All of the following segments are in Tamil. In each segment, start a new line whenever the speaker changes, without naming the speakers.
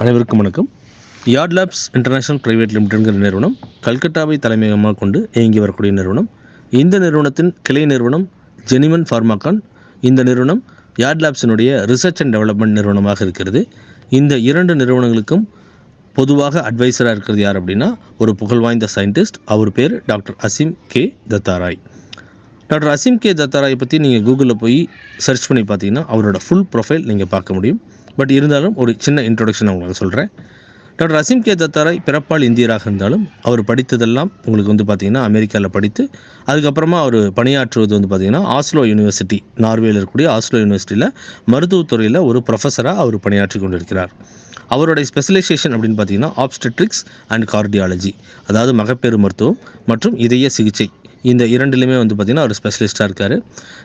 அனைவருக்கும் வணக்கம். யார்ட் லேப்ஸ் இன்டர்நேஷனல் பிரைவேட் லிமிடெட்ங்கிற நிறுவனம் கல்கட்டாவை தலைமையகமாக கொண்டு இயங்கி வரக்கூடிய நிறுவனம். இந்த நிறுவனத்தின் கிளை நிறுவனம் ஜெனிமன் ஃபார்மாகான் இந்த நிறுவனம் யார்ட் லேப்ஸினுடைய ரிசர்ச் அண்ட் டெவலப்மெண்ட் நிறுவனமாக இருக்கிறது. இந்த இரண்டு நிறுவனங்களுக்கும் பொதுவாக அட்வைசராக இருக்கிறது யார் அப்படின்னா ஒரு புகழ்வாய்ந்த சயின்டிஸ்ட் அவர் பேர் doctor Asim K Dattaray doctor Asim K தத்தாராயை பற்றி நீங்கள் கூகுளில் போய் சர்ச் பண்ணி பார்த்தீங்கன்னா அவரோட ஃபுல் ப்ரொஃபைல் நீங்கள் பார்க்க முடியும். பட் இருந்தாலும் ஒரு சின்ன இன்ட்ரொடக்ஷன் உங்களுக்கு சொல்கிறேன் டாக்டர் அசீம் கே தத்தாராய் பிறப்பால் இந்தியராக இருந்தாலும் அவர் படித்ததெல்லாம் உங்களுக்கு வந்து பார்த்தீங்கன்னா அமெரிக்காவில் படித்து அதுக்கப்புறமா அவர் பணியாற்றுவது வந்து பார்த்தீங்கன்னா ஆஸ்லோ யூனிவர்சிட்டி நார்வேயில் இருக்கக்கூடிய ஆஸ்லோ யூனிவர்சிட்டியில் மருத்துவத்துறையில் ஒரு ப்ரொஃபஸராக அவர் பணியாற்றி கொண்டிருக்கிறார். அவருடைய ஸ்பெஷலைசேஷன் அப்படின்னு பார்த்தீங்கன்னா ஆப்ஸ்டெட்ரிக்ஸ் அண்ட் கார்டியாலஜி அதாவது மகப்பேறு மருத்துவம் மற்றும் இதய சிகிச்சை இந்த இரண்டுலையுமே வந்து பார்த்திங்கன்னா அவர் ஸ்பெஷலிஸ்ட்டாக இருக்கார்.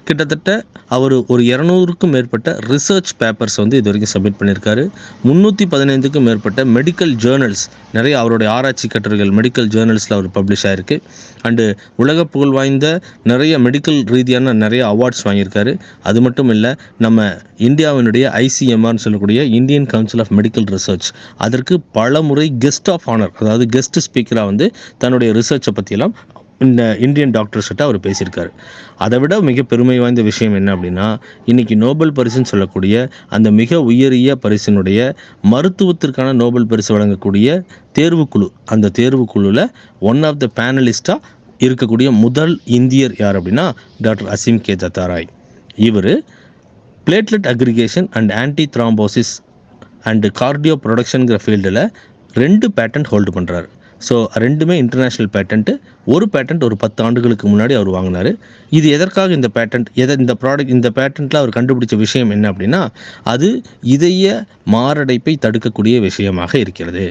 கிட்டத்தட்ட அவர் ஒரு இரநூறுக்கும் மேற்பட்ட ரிசர்ச் பேப்பர்ஸ் வந்து இது வரைக்கும் சப்மிட் பண்ணியிருக்காரு முந்நூற்றி பதினைந்துக்கும் மேற்பட்ட மெடிக்கல் ஜேர்னல்ஸ் நிறைய அவருடைய ஆராய்ச்சி கட்டுரைகள் மெடிக்கல் ஜேர்னல்ஸில் அவர் பப்ளிஷ் ஆகிருக்கு அண்டு உலக புகழ் வாய்ந்த நிறைய மெடிக்கல் ரீதியான நிறைய அவார்ட்ஸ் வாங்கியிருக்காரு. அது மட்டும் இல்லை நம்ம இந்தியாவினுடைய ஐசிஎம்ஆர்னு சொல்லக்கூடிய Indian council of medical research அதற்கு பல முறை கெஸ்ட் ஆஃப் ஆனர் அதாவது கெஸ்ட் ஸ்பீக்கராக வந்து தன்னுடைய ரிசர்ச்சை பற்றியெல்லாம் இந்த இந்தியன் டாக்டர்ஸ் கிட்ட அவர் பேசியிருக்காரு. அதை விட மிக பெருமை வாய்ந்த விஷயம் என்ன அப்படின்னா இன்னைக்கு நோபல் பரிசுன்னு சொல்லக்கூடிய அந்த மிக உயரிய பரிசினுடைய மருத்துவத்திற்கான நோபல் பரிசு வழங்கக்கூடிய தேர்வுக்குழு அந்த தேர்வுக்குழுவில் ஒன் ஆஃப் த பேனலிஸ்டாக இருக்கக்கூடிய முதல் இந்தியர் யார் அப்படின்னா டாக்டர் அசீம் கே தத்தாராய். இவர் platelet aggregation and anti thrombosis and cardio ப்ரொடக்ஷனுங்கிற ஃபீல்டில் ரெண்டு பேட்டன்ட் ஹோல்டு பண்ணுறாரு ஸோ ரெண்டுமே இன்டர்நேஷ்னல் பேட்டன்ட்டு ஒரு பேட்டன்ட் ஒரு பத்து ஆண்டுகளுக்கு முன்னாடி அவர் வாங்கினார். இது எதற்காக இந்த பேட்டன்ட் எதை இந்த ப்ராடக்ட் இந்த பேட்டன்ட்டில் அவர் கண்டுபிடிச்ச விஷயம் என்ன அப்படின்னா அது இதய மாரடைப்பை தடுக்கக்கூடிய விஷயமாக இருக்கிறது.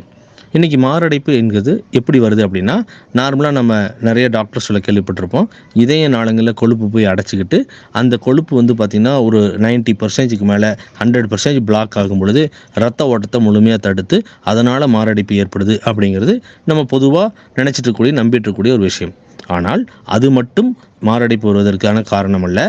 இன்றைக்கி மாரடைப்பு என்கிறது எப்படி வருது அப்படின்னா நார்மலாக நம்ம நிறைய டாக்டர் சொல்ல கேள்விப்பட்டிருப்போம். இதய நாளங்களில் கொழுப்பு போய் அடைச்சிக்கிட்டு அந்த கொழுப்பு வந்து பார்த்திங்கன்னா ஒரு நைன்ட்டி பர்சன்டேஜுக்கு மேலே ஹண்ட்ரட் பர்சன்டேஜ் பிளாக் ஆகும் பொழுது ரத்த ஓட்டத்தை முழுமையாக தடுத்து அதனால் மாரடைப்பு ஏற்படுது அப்படிங்கிறது நம்ம பொதுவாக நினச்சிட்டு இருக்கக்கூடிய நம்பிட்டு இருக்கக்கூடிய ஒரு விஷயம். ஆனால் அது மட்டும் மாரடைப்பு வருவதற்கான காரணம் அல்ல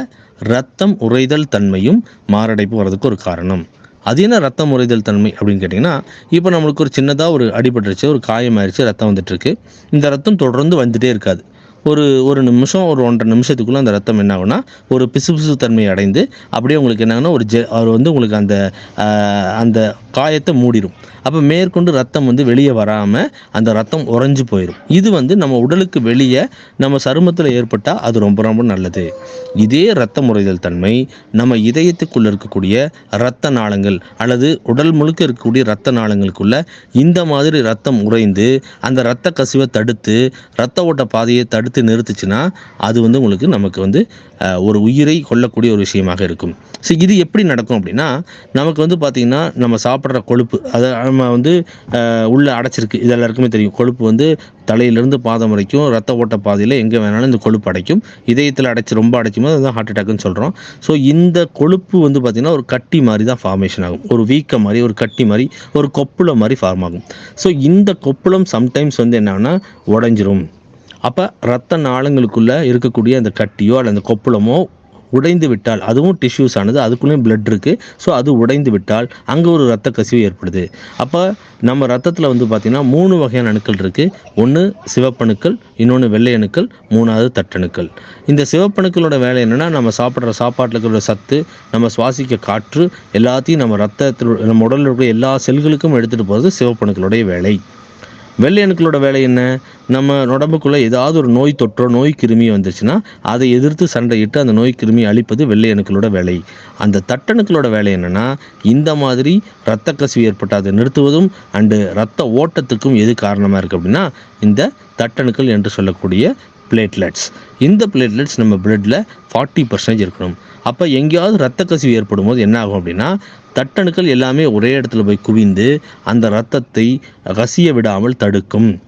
ரத்தம் உறைதல் தன்மையும் மாரடைப்பு வர்றதுக்கு ஒரு காரணம். அது என்ன ரத்தம் உறைதல் தன்மை அப்படின்னு கேட்டிங்கன்னா இப்போ நம்மளுக்கு ஒரு சின்னதாக ஒரு அடிபட்டுருச்சு ஒரு காயமாயிருச்சு ரத்தம் வந்துட்டுருக்கு. இந்த ரத்தம் தொடர்ந்து வந்துட்டே இருக்காது. ஒரு ஒரு நிமிஷம் ஒரு ஒன்றரை நிமிஷத்துக்குள்ளே அந்த ரத்தம் என்ன ஆகும்னா ஒரு பிசுபிசு தன்மை அடைந்து அப்படியே உங்களுக்கு என்ன ஒரு ஜெ அவர் வந்து உங்களுக்கு அந்த அந்த காயத்தை மூடிடும் அப்போ மேற்கொண்டு ரத்தம் வந்து வெளியே வராமல் அந்த ரத்தம் உறைஞ்சு போயிடும் இது வந்து நம்ம உடலுக்கு வெளியே நம்ம சருமத்தில் ஏற்பட்டால் அது ரொம்ப ரொம்ப நல்லது. இதே ரத்த முறைதல் தன்மை நம்ம இதயத்துக்குள்ளே இருக்கக்கூடிய இரத்த நாளங்கள் அல்லது உடல் முழுக்க இருக்கக்கூடிய இரத்த நாளங்களுக்குள்ள இந்த மாதிரி ரத்தம் உறைந்து அந்த இரத்த கசிவை தடுத்து ரத்த ஓட்ட பாதையை தடுத்து நிறுத்துச்சுன்னா அது வந்து உங்களுக்கு நமக்கு வந்து ஒரு உயிரை கொல்லக்கூடிய ஒரு விஷயமாக இருக்கும். ஸோ இது எப்படி நடக்கும் அப்படின்னா நமக்கு வந்து பார்த்திங்கன்னா நம்ம சாப்பிட்ற கொழுப்பு. அதை நம்ம வந்து உள்ளே அடைச்சிருக்கு. இது எல்லாருக்குமே தெரியும். கொழுப்பு வந்து தலையிலிருந்து பாதம் வரைக்கும் ரத்த ஓட்ட பாதையில் எங்கே வேணாலும் இந்த கொழுப்பு அடைக்கும். இதயத்தில் அடைச்சி ரொம்ப அடைக்கும் போது அதுதான் ஹார்ட் அட்டாக்னு சொல்கிறோம் ஸோ இந்த கொழுப்பு வந்து பார்த்திங்கன்னா ஒரு கட்டி மாதிரி தான் ஃபார்மேஷன் ஆகும். ஒரு வீக்க மாதிரி ஒரு கட்டி மாதிரி ஒரு கொப்புளம் மாதிரி ஃபார்ம் ஆகும். ஸோ இந்த கொப்புளம் சம்டைம்ஸ் வந்து என்னன்னா உடஞ்சிரும். அப்போ ரத்த நாளங்களுக்குள்ளே இருக்கக்கூடிய அந்த கட்டியோ அல்லது அந்த கொப்புளமோ உடைந்து விட்டால் அதுவும் டிஷ்யூஸ் ஆனது அதுக்குள்ளேயும் பிளட் இருக்குது ஸோ அது உடைந்து விட்டால் அங்கே ஒரு ரத்த கசிவு ஏற்படுது. அப்போ நம்ம ரத்தத்தில் வந்து பார்த்திங்கன்னா மூணு வகையான அணுக்கள் இருக்குது ஒன்று சிவப்பணுக்கள் இன்னொன்று வெள்ளை அணுக்கள் மூணாவது தட்டணுக்கள். இந்த சிவப்பணுக்களோட வேலை என்னென்னா நம்ம சாப்பிட்ற சாப்பாட்டில் இருக்கிற சத்து நம்ம சுவாசிக்க காற்று எல்லாத்தையும் நம்ம ரத்தத்தில் நம்ம உடலில் இருக்கிற எல்லா செல்களுக்கும் எடுத்துகிட்டு போகிறது சிவப்பணுக்களுடைய வேலை. வெள்ளை அணுக்களோட வேலை என்ன? நம்ம உடம்புக்குள்ளே ஏதாவது ஒரு நோய் தொற்றோ நோய் கிருமி வந்துச்சுன்னா அதை எதிர்த்து சண்டையிட்டு அந்த நோய் கிருமியை அழிப்பது வெள்ளை அணுக்களோட வேலை. அந்த தட்டணுக்களோட வேலை என்னென்னா இந்த மாதிரி இரத்த கசிவு ஏற்பட்டு அதை நிறுத்துவதும் அண்டு ரத்த ஓட்டத்துக்கும் எது காரணமாக இருக்குது அப்படின்னா இந்த தட்டணுக்கள் என்று சொல்லக்கூடிய பிளேட்லெட்ஸ் இந்த பிளேட்லெட்ஸ் நம்ம பிளட்டில் ஃபார்ட்டி பர்சன்டேஜ் இருக்கணும். அப்போ எங்கேயாவது ரத்த கசிவு ஏற்படும் போது என்ன ஆகும் அப்படின்னா தட்டணுக்கள் எல்லாமே ஒரே இடத்துல போய் குவிந்து அந்த ரத்தத்தை கசிய விடாமல் தடுக்கும்.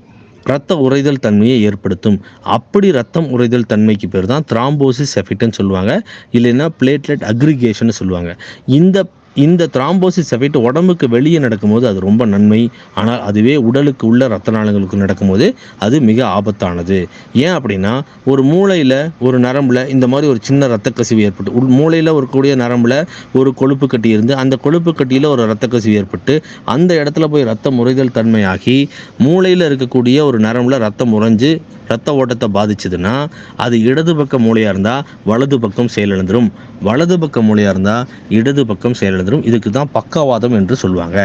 ரத்த உறைதல் தன்மையை ஏற்படுத்தும். அப்படி ரத்தம் உறைதல் தன்மைக்கு பேர் தான் த்ராம்போசிஸ் எஃபெக்ட்னு சொல்லுவாங்க. இல்லைன்னா பிளேட்லெட் அக்ரிகேஷன் சொல்லுவாங்க. இந்த இந்த த்ராம்போசிஸ் எஃபெக்ட் உடம்புக்கு வெளியே நடக்கும்போது அது ரொம்ப நன்மை. ஆனால் அதுவே உடலுக்கு உள்ள ரத்த நாளங்களுக்கு நடக்கும்போது அது மிக ஆபத்தானது. ஏன் அப்படின்னா ஒரு மூளையில் ஒரு நரம்பில் இந்த மாதிரி ஒரு சின்ன ரத்த கசிவு ஏற்பட்டு உள் மூளையில் இருக்கக்கூடிய நரம்பில் ஒரு கொழுப்பு கட்டி இருந்து அந்த கொழுப்பு கட்டியில் ஒரு ரத்த கசிவு ஏற்பட்டு அந்த இடத்துல போய் ரத்தம் முறைதல் தன்மையாகி மூளையில் இருக்கக்கூடிய ஒரு நரம்பில் ரத்தம் உறைஞ்சு ரத்த ஓட்டத்தை பாதிச்சதுன்னா அது இடது பக்க மூளையாக இருந்தால் வலது பக்கம் செயலிழந்துடும் வலது பக்க மூளையாக இருந்தால் இடது பக்கம் நடந்துடும் இதுக்கு தான் பக்கவாதம் என்று சொல்லுவாங்க.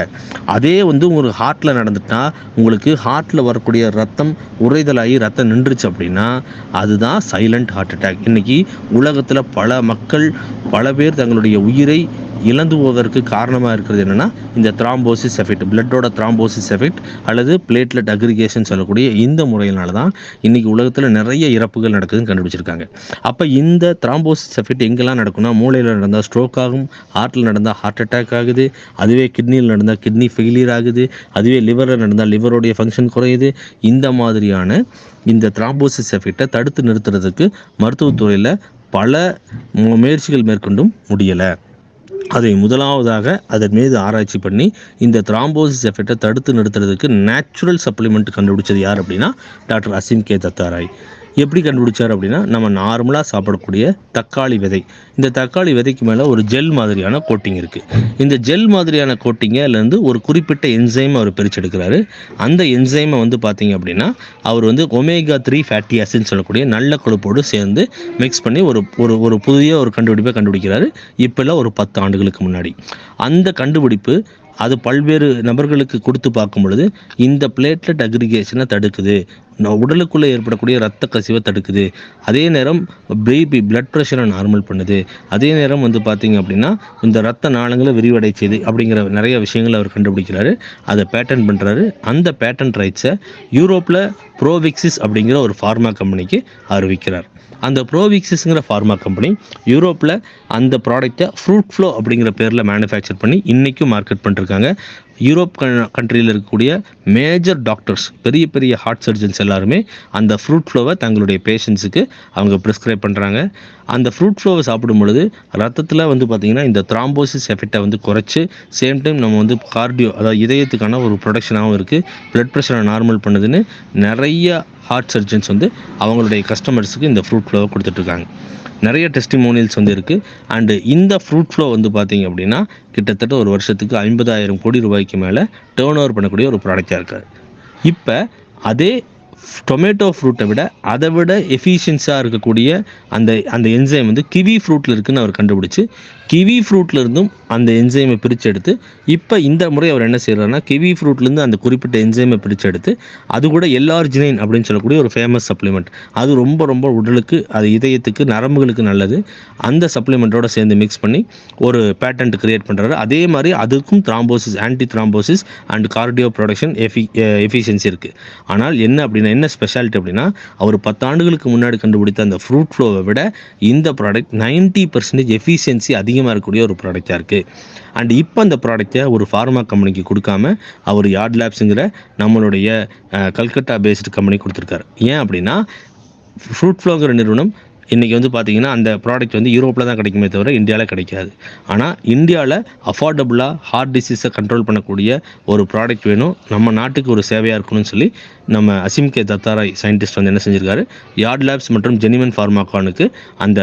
அதே வந்து ஒரு ஹார்ட்டில் நடந்துட்டா உங்களுக்கு ஹார்ட்டில் வரக்கூடிய ரத்தம் உறைதலாகி ரத்தம் நின்றுச்சு அப்படின்னா அதுதான் சைலண்ட் ஹார்ட் அட்டாக் இன்னைக்கு உலகத்தில் பல மக்கள் பல பேர் தங்களுடைய உயிரை இழந்து போவதற்கு காரணமாக இருக்கிறது என்னென்னா இந்த த்ராம்போசிஸ் எஃபெக்ட் பிளட்டோட த்ராம்போசிஸ் எஃபெக்ட் அல்லது பிளேட்லெட் அக்ரிகேஷன் சொல்லக்கூடிய இந்த முறையினால தான் இன்றைக்கி உலகத்தில் நிறைய இறப்புகள் நடக்குதுன்னு கண்டுபிடிச்சிருக்காங்க. அப்போ இந்த த்ராம்போசிஸ் எஃபெக்ட் எங்கெல்லாம் நடக்கும்னா மூளையில் நடந்தால் ஸ்ட்ரோக் ஆகும் ஹார்ட்டில் நடந்தால் ஹார்ட் ஹார்ட் அட்டாக் ஆகுது அதுவே கிட்னியில் நடந்தால் கிட்னி ஃபெயிலியர் ஆகுது அதுவே லிவரில் நடந்தால் லிவருடைய ஃபங்க்ஷன் குறையுது. இந்த மாதிரியான இந்த த்ராம்போசிஸ் எஃபெக்டை தடுத்து நிறுத்துறதுக்கு மருத்துவத்துறையில் பல முயற்சிகள் மேற்கொண்டும் முடியலை. அதை முதலாவதாக அதன் மீது ஆராய்ச்சி பண்ணி இந்த த்ராம்போசிஸ் எஃபெக்டை தடுத்து நிறுத்துறதுக்கு நேச்சுரல் சப்ளிமெண்ட் கண்டுபிடிச்சது யார் அப்படின்னா டாக்டர் அசிம் கே தத்தாராய். எப்படி கண்டுபிடிச்சார் அப்படின்னா நம்ம நார்மலாக சாப்பிடக்கூடிய தக்காளி விதை. இந்த தக்காளி விதைக்கு மேலே ஒரு ஜெல் மாதிரியான கோட்டிங் இருக்குது இந்த ஜெல் மாதிரியான கோட்டிங்கிலேருந்து ஒரு குறிப்பிட்ட என்சைம் அவர் பிரிச்செடுக்கிறாரு. அந்த என்சைமை வந்து பார்த்தீங்க அப்படின்னா அவர் வந்து ஒமேகா த்ரீ ஃபேட்டி ஆசிட்னு சொல்லக்கூடிய நல்ல கொழுப்போடு சேர்ந்து மிக்ஸ் பண்ணி ஒரு ஒரு ஒரு புதிய ஒரு கண்டுபிடிப்பை கண்டுபிடிக்கிறாரு. இப்போல்லாம் ஒரு பத்து ஆண்டுகளுக்கு முன்னாடி. அந்த கண்டுபிடிப்பு அது பல்வேறு நபர்களுக்கு கொடுத்து பார்க்கும் பொழுது இந்த பிளேட்லெட் அக்ரிகேஷனை தடுக்குது. உடலுக்குள்ளே ஏற்படக்கூடிய ரத்த கசிவை தடுக்குது. அதே நேரம் பிபி பிளட் ப்ரெஷரை நார்மல் பண்ணுது. அதே நேரம் வந்து பார்த்தீங்க அப்படின்னா இந்த ரத்த நாளங்களை விரிவடை செய்யுது அப்படிங்கிற நிறைய விஷயங்களை அவர் கண்டுபிடிக்கிறாரு. அதை பேட்டன் பண்ணுறாரு அந்த பேட்டன் ரைட்ஸை யூரோப்பில் ப்ரோவிக்சிஸ் அப்படிங்கிற ஒரு ஃபார்மா கம்பெனிக்கு அறிவிக்கிறார். அந்த ப்ரோவிக்சிஸ்ங்கிற ஃபார்மா கம்பெனி யூரோப்பில் அந்த ப்ராடக்ட்டை ஃப்ரூட் ஃப்ளோ அப்படிங்கிற பேரில் மேனுஃபேக்சர் பண்ணி இன்றைக்கும் மார்க்கெட் பண்ணிருக்காங்க. யூரோப் கண்ட்ரியில் இருக்கக்கூடிய மேஜர் டாக்டர்ஸ் பெரிய பெரிய ஹார்ட் சர்ஜன்ஸ் எல்லாருமே அந்த ஃப்ரூட் ஃப்ளோவை தங்களுடைய பேஷண்ட்ஸுக்கு அவங்க ப்ரிஸ்கிரைப் பண்ணுறாங்க அந்த ஃப்ரூட் ஃப்ளோவை சாப்பிடும் பொழுது ரத்தத்தில் வந்து பார்த்திங்கன்னா இந்த த்ராம்போசிஸ் எஃபெக்டை வந்து குறைச்சி சேம் டைம் நம்ம வந்து கார்டியோ அதாவது இதயத்துக்கான ஒரு ப்ரொடக்ஷனாகவும் இருக்குது ப்ளட் ப்ரெஷரை நார்மல் பண்ணுதுன்னு நிறைய ஹார்ட் சர்ஜன்ஸ் வந்து அவங்களுடைய கஸ்டமர்ஸுக்கு இந்த ஃப்ரூட் ஃப்ளோவை கொடுத்துட்ருக்காங்க நிறைய டெஸ்டிமோனியல்ஸ் வந்து இருக்குது அண்டு இந்த ஃப்ரூட் ஃப்ளோ வந்து பார்த்தீங்க அப்படின்னா கிட்டத்தட்ட ஒரு வருஷத்துக்கு ஐம்பதாயிரம் கோடி ரூபாய்க்கு மேலே டேர்ன் ஓவர் பண்ணக்கூடிய ஒரு ப்ராடக்டாக இருக்காது. இப்போ அதே டொமேட்டோ ஃப்ரூட்டை விட அதை விட எஃபிஷியன்ஸாக இருக்கக்கூடிய அந்த அந்த என்சைம் வந்து கிவி ஃப்ரூட்டில் இருக்குன்னு அவர் கண்டுபிடிச்சு கிவி ஃப்ரூட்லேருந்தும் அந்த என்சைமை பிரித்து எடுத்து இப்போ இந்த முறை அவர் என்ன செய்கிறாருன்னா கிவி ஃப்ரூட்லேருந்து அந்த குறிப்பிட்ட என்சைமை பிரித்து எடுத்து அது கூட எல்லார்ஜினைன் அப்படின்னு சொல்லக்கூடிய ஒரு ஃபேமஸ் சப்ளிமெண்ட் அது ரொம்ப ரொம்ப உடலுக்கு அது இதயத்துக்கு நரம்புகளுக்கு நல்லது. அந்த சப்ளிமெண்ட்டோட சேர்ந்து மிக்ஸ் பண்ணி ஒரு பேட்டன்ட் கிரியேட் பண்ணுறாரு அதே மாதிரி அதுக்கும் thrombosis anti thrombosis and cardio protection FB efficiency இருக்குது ஆனால் என்ன அப்படின்னா என்ன ஸ்பெஷாலிட்டி அப்படின்னா அவர் பத்தாண்டுகளுக்கு முன்னாடி கண்டுபிடித்த அந்த ஃப்ரூட் ஃப்ளோவை விட இந்த ப்ராடக்ட் 90% பர்சன்டேஜ் எஃபிஷியன்சி அதிகமாக இருக்கக்கூடிய ஒரு ப்ராடக்டாக இருக்குது அண்ட் இப்போ அந்த ப்ராடக்ட்டை ஒரு ஃபார்மா கம்பெனிக்கு கொடுக்காம அவர் யார்ட் லேப்ஸுங்கிற நம்மளுடைய கல்கட்டா பேஸ்டு கம்பெனி கொடுத்துருக்காரு. ஏன் அப்படின்னா ஃப்ரூட் ஃப்ளோங்கிற நிறுவனம் இன்றைக்கி வந்து பார்த்தீங்கன்னா அந்த ப்ராடக்ட் வந்து யூரோப்பில் தான் கிடைக்குமே தவிர இந்தியாவில் கிடைக்காது. ஆனால் இந்தியாவில் அஃபோர்டபுளாக ஹார்ட் டிசீஸை கண்ட்ரோல் பண்ணக்கூடிய ஒரு ப்ராடக்ட் வேணும். நம்ம நாட்டுக்கு ஒரு சேவையாக இருக்கணும்னு சொல்லி நம்ம அசிம் கே தத்தாராய் சயின்டிஸ்ட் வந்து என்ன செஞ்சிருக்காரு? யார்ட் லேப்ஸ் மற்றும் ஜெனிமன் ஃபார்மாகானுக்கு அந்த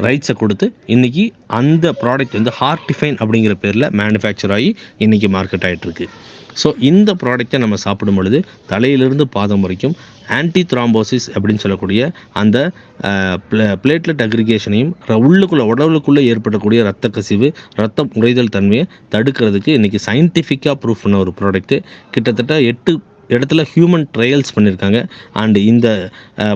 ரைட்ஸை கொடுத்து இன்றைக்கி அந்த ப்ராடக்ட் வந்து ஹார்டிஃபைன் அப்படிங்கிற பேரில் மேனுஃபேக்சர் ஆகி இன்றைக்கி மார்க்கெட் ஆகிட்டுருக்கு ஸோ இந்த ப்ராடக்ட்டை நம்ம சாப்பிடும் பொழுது தலையிலிருந்து பாதம் வரைக்கும் ஆன்டி த்ராம்போசிஸ் அப்படின்னு சொல்லக்கூடிய அந்த பிளேட்லெட் அக்ரிகேஷனையும் உள்ளுக்குள்ளே உடலுக்குள்ளே ஏற்படக்கூடிய ரத்த கசிவு ரத்தம் உறைதல் தன்மையை தடுக்கிறதுக்கு இன்றைக்கி சயின்டிஃபிக்காக ப்ரூஃப் பண்ண ஒரு ப்ராடக்ட்டு கிட்டத்தட்ட எட்டு இடத்துல ஹியூமன் ட்ரையல்ஸ் பண்ணியிருக்காங்க அண்ட் இந்த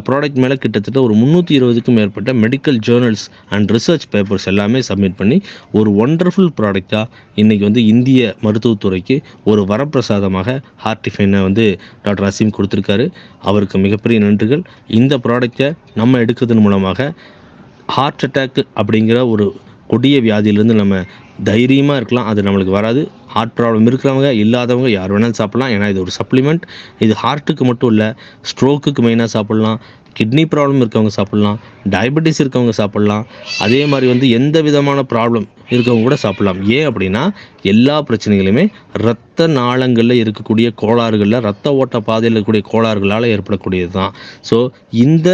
ப்ராடக்ட் மேலே கிட்டத்தட்ட ஒரு முந்நூற்றி இருபதுக்கும் மேற்பட்ட medical journals and research papers எல்லாமே சப்மிட் பண்ணி ஒரு ஒண்டர்ஃபுல் ப்ராடக்டாக இன்றைக்கி வந்து இந்திய மருத்துவத்துறைக்கு ஒரு வரப்பிரசாதமாக ஹார்டிஃபைனை வந்து டாக்டர் அசீம் கொடுத்துருக்காரு. அவருக்கு மிகப்பெரிய நன்றிகள். இந்த ப்ராடக்டை நம்ம எடுக்கிறதன் மூலமாக ஹார்ட் அட்டாக் அப்படிங்கிற ஒரு கொடிய வியாதியிலேருந்து நம்ம தைரியமாக இருக்கலாம். அது நம்மளுக்கு வராது. ஹார்ட் ப்ராப்ளம் இருக்கிறவங்க இல்லாதவங்க யார் வேணாலும் சாப்பிட்லாம். ஏன்னா இது ஒரு சப்ளிமெண்ட் இது ஹார்ட்டுக்கு மட்டும் இல்லை ஸ்ட்ரோக்குக்கு மெயினாக சாப்பிட்லாம். கிட்னி ப்ராப்ளம் இருக்கவங்க சாப்பிட்லாம். டயபெட்டிஸ் இருக்கவங்க சாப்பிட்லாம். அதே மாதிரி வந்து எந்த விதமான ப்ராப்ளம் இருக்கவங்க கூட சாப்பிட்லாம். ஏன் அப்படின்னா எல்லா பிரச்சனைகளுமே இரத்த நாளங்களில் இருக்கக்கூடிய கோளாறுகளில் ரத்த ஓட்ட பாதையில் இருக்கக்கூடிய கோளாறுகளால் ஏற்படக்கூடியது தான் ஸோ இந்த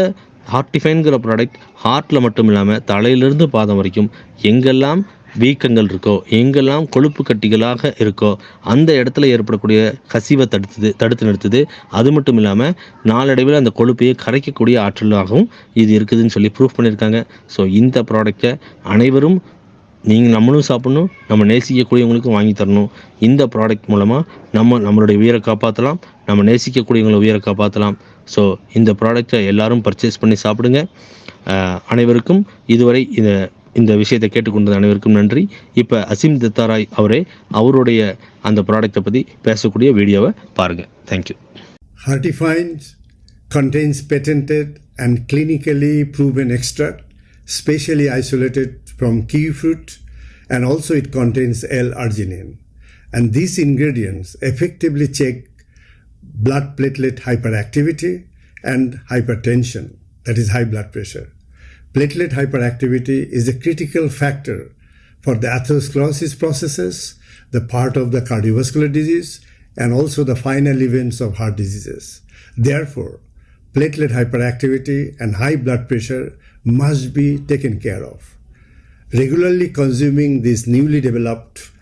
ஹார்டிஃபைன்கிற ப்ராடக்ட் ஹார்ட்டில் மட்டும் இல்லாமல் தலையிலிருந்து பாதம் வரைக்கும் எங்கெல்லாம் வீக்கங்கள் இருக்கோ எங்கெல்லாம் கொழுப்பு கட்டிகளாக இருக்கோ அந்த இடத்துல ஏற்படக்கூடிய கசிவை தடுத்துது தடுத்து நிறுத்துது. அது மட்டும் இல்லாமல் நாளடைவில் அந்த கொழுப்பையை கரைக்கக்கூடிய ஆற்றலாகவும் இது இருக்குதுன்னு சொல்லி ப்ரூஃப் பண்ணியிருக்காங்க. ஸோ இந்த ப்ராடக்டை அனைவரும் நீங்கள் நம்மளும் சாப்பிடணும் நம்ம நேசிக்கக்கூடியவங்களுக்கும் வாங்கி தரணும். இந்த ப்ராடக்ட் மூலமாக நம்ம நம்மளுடைய உயிரை காப்பாற்றலாம் நம்ம நேசிக்கக்கூடியவங்களை உயிரை காப்பாற்றலாம் ஸோ இந்த ப்ராடக்டை எல்லாரும் பர்ச்சேஸ் பண்ணி சாப்பிடுங்க. அனைவருக்கும் இதுவரை இந்த இந்த விஷயத்தை கேட்டுக்கொண்டது அனைவருக்கும் நன்றி இப்போ அசீம் தத்தாராய் அவரே அவருடைய அந்த ப்ராடக்ட்டை பற்றி பேசக்கூடிய வீடியோவை பாருங்கள் thank you
Heartifines contains patented and clinically proven extract, specially isolated from kiwi fruit, and also it contains L-arginine. And these ingredients effectively check blood platelet hyperactivity and hypertension, that is high blood pressure. Platelet hyperactivity is a critical factor for the atherosclerosis processes, the part of the cardiovascular disease, and also the final events of heart diseases. Therefore, platelet hyperactivity and high blood pressure must be taken care of. Regularly consuming this newly developed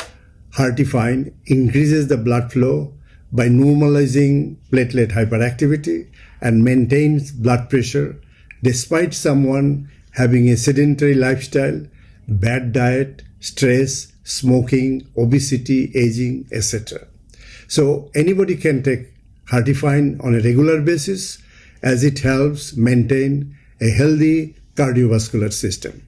Heartifine increases the blood flow by normalizing platelet hyperactivity and maintains blood pressure despite someone having a sedentary lifestyle, bad diet, stress, smoking, obesity, aging, etc. So anybody can take Heartifine on a regular basis as it helps maintain a healthy cardiovascular system.